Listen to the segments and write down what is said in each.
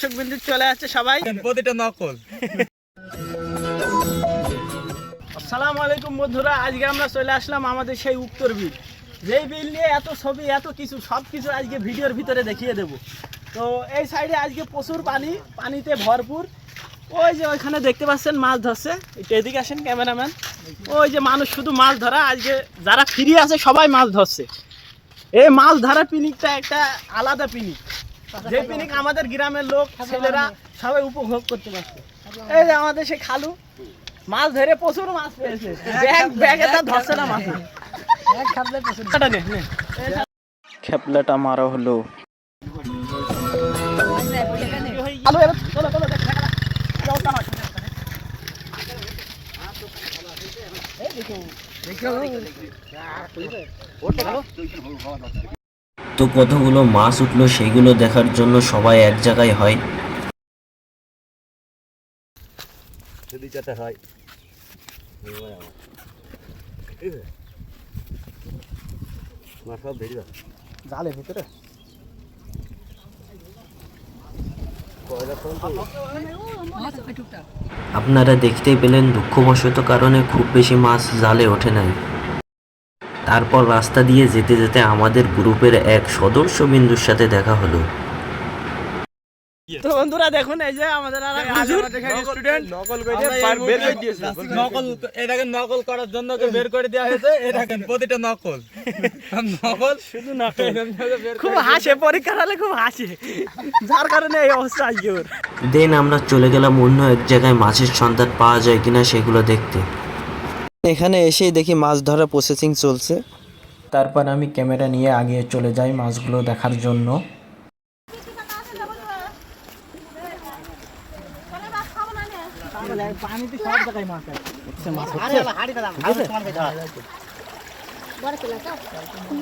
দর্শক বিন্দু চলে আসছে সবাই। প্রতিটা নকল। আসসালামু আলাইকুম বন্ধুরা আজকে আমরা চলে আসলাম আমাদের সেই উত্তর বিল। যেই বিল নিয়ে এত ছবি এত কিছু সব কিছু আজকে ভিডিওর ভিতরে দেখিয়ে দেব। তো এই সাইডে আজকে প্রচুর পানি পানিতে ভরপুর। ওই যে ওইখানে দেখতে পাচ্ছেন মাছ ধরছে। একটু এদিকে আসেন ক্যামেরাম্যান। ওই যে মানুষ শুধু মাছ ধরা আজকে যারা ফ্রি আছে সবাই মাছ ধরছে। এই মাছ ধরা পিনিকটা একটা আলাদা পিনিক। যে পিনিক আমাদের গ্রামের লোক ছেলেরা সবাই উপভোগ করতে পারছে। এই যে আমাদের সে খালু মাছ ধরে প্রচুর মাছ পেয়েছে। ব্যাগ ব্যাগে তার ধরছে না মাছ। খেপলাটা মারা হলো। আলু এবার চলো চলো দেখ, দেখা তো কতগুলো মাছ উঠল সেগুলো দেখার জন্য সবাই এক জায়গায় হয়। যদি যেতে হয়। মাছ সব ধরিবা জালের ভিতরে? আপনারা দেখতেই পেলেন দুঃখবশত কারণে খুব বেশি মাছ জালে ওঠে নাই। তারপর রাস্তা দিয়ে যেতে যেতে আমাদের গ্রুপের এক সদস্য বিন্দুর সাথে দেখা হলো। তো বন্ধুরা দেখুন এই যে আমাদের আর এক হুজুর। নকল করে বের করে দিয়েছে। নকল এটাকে নকল করার জন্য বের করে দেওয়া হয়েছে। এটাকে প্রতিটা নকল। নকল শুধু না খুব হাসে পরীক্ষার হলে খুব হাসে। যার কারণে এই অবস্থা আজকে দেন আমরা চলে গেলাম অন্য এক জায়গায় মাছের সন্ধান পাওয়া যায় কিনা সেগুলো দেখতে। এখানে এসেই দেখি মাছ ধরা প্রসেসিং চলছে তারপর আমি ক্যামেরা নিয়ে আগিয়ে চলে যাই মাছগুলো দেখার জন্য পানিতে সব জায়গায় মাছ আছে মাছ বড় তোলা তো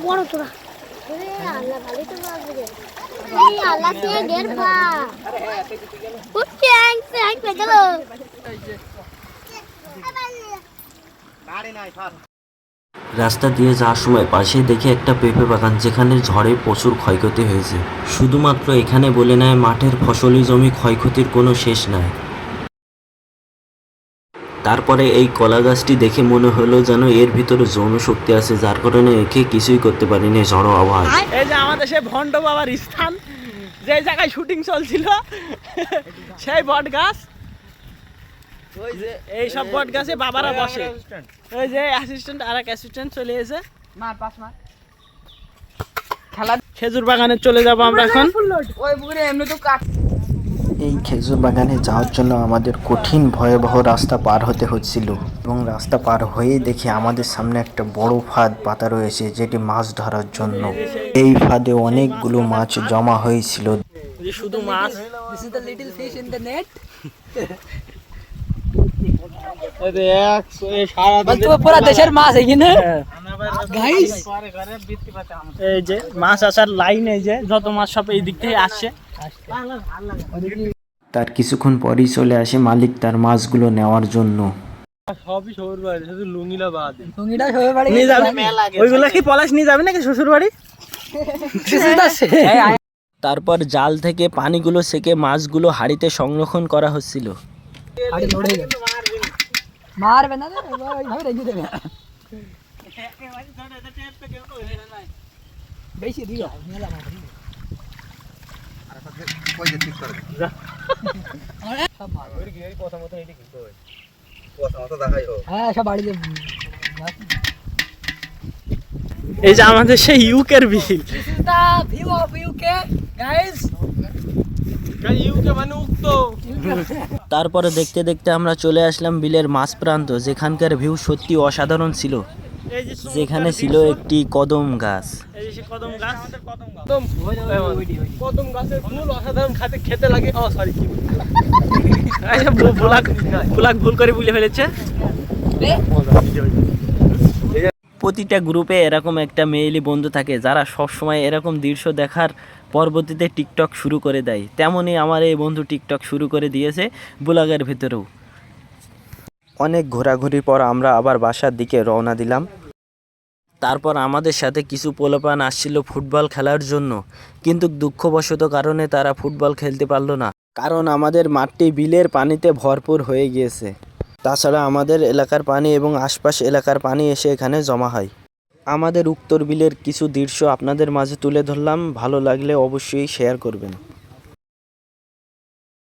বড় তোলা ওরে আল্লাহ রাস্তা দিয়ে যাওয়ার সময় পাশে দেখি একটা পেঁপে বাগান যেখানে ঝড়ে প্রচুর ক্ষয়ক্ষতি হয়েছে। শুধুমাত্র এখানে বলে নেয় মাঠের ফসলি জমি ক্ষয়ক্ষতির কোনো শেষ নাই। তারপরে এই কলা গাছটি দেখে মনে হলো যেন এর ভিতরে যৌন শক্তি আছে যার কারণে একে কিছুই করতে পারিনি ঝড়ো আবহাওয়া এই যে আমাদের সেই ভণ্ড বাবার স্থান যে জায়গায় শুটিং চলছিল সেই বট গাছ এই সব বট গাছে বাবারা বসে। ওই যে অ্যাসিস্ট্যান্ট আর এক অ্যাসিস্ট্যান্ট চলে এসে। খেলা খেজুর বাগানে চলে যাব আমরা এখন। এই খেজুর বাগানে যাওয়ার জন্য আমাদের কঠিন ভয়াবহ রাস্তা পার হতে হচ্ছিল। এবং রাস্তা পার হয়েই দেখি আমাদের সামনে একটা বড় ফাঁদ পাতা রয়েছে যেটি মাছ ধরার জন্য। এই ফাঁদে অনেকগুলো মাছ জমা হয়েছিল। শুধু মাছ। পুরা দেশের মাছ এখানে এই যে মাছ আসার লাইন এই যে যত মাছ সব এই দিক থেকে আসছে। তার কিছুক্ষণ পরেই চলে আসে মালিক তার মাছগুলো নেওয়ার জন্য। সবাই বাড়ি নিয়ে যাবে? ওইগুলো কি পলাশ নিয়ে যাবে নাকি শ্বশুর বাড়ি তারপর জাল থেকে পানিগুলো সেকে মাছগুলো হাঁড়িতে সংরক্ষণ করা হচ্ছিল। হাড়ি লোড হয়ে গেল মারবে না রে ওইভাবে রেখে দেবে বেশি দিও মেলা মাছ দিও। সব মাছ। হ্যাঁ সব বাড়িতে এই যে আমাদের সেই ইউকের বিল the view of UK guys তারপরে দেখতে দেখতে আমরা চলে আসলাম বিলের মাছ প্রান্ত যেখানকার ভিউ সত্যি অসাধারণ ছিল। যেখানে ছিল একটি কদম গাছ। এই যে সে কদম গাছ। কদম কদম গাছের ফুল অসাধারণ খাতে খেতে লাগে। ও সরি কি ভুলাক ভুলাক ভুল করে বুঝে ফেলেছে। প্রতিটা গ্রুপে এরকম একটা মেয়েলি বন্ধু থাকে যারা সব সময় এরকম দৃশ্য দেখার পরবর্তীতে টিকটক শুরু করে দেয়। তেমনই আমার এই বন্ধু টিকটক শুরু করে দিয়েছে বুলাগের ভিতরেও। অনেক ঘোরাঘুরির পর আমরা আবার বাসার দিকে রওনা দিলাম। তারপর আমাদের সাথে কিছু পোলাপান আসছিল ফুটবল খেলার জন্য। কিন্তু দুঃখবশত কারণে তারা ফুটবল খেলতে পারল না। কারণ আমাদের মাঠটি বিলের পানিতে ভরপুর হয়ে গিয়েছে। তাছাড়া আমাদের এলাকার পানি এবং আশপাশ এলাকার পানি এসে এখানে জমা হয়। আমাদের উত্তর বিলের কিছু দৃশ্য আপনাদের মাঝে তুলে ধরলাম। ভালো লাগলে অবশ্যই শেয়ার করবেন।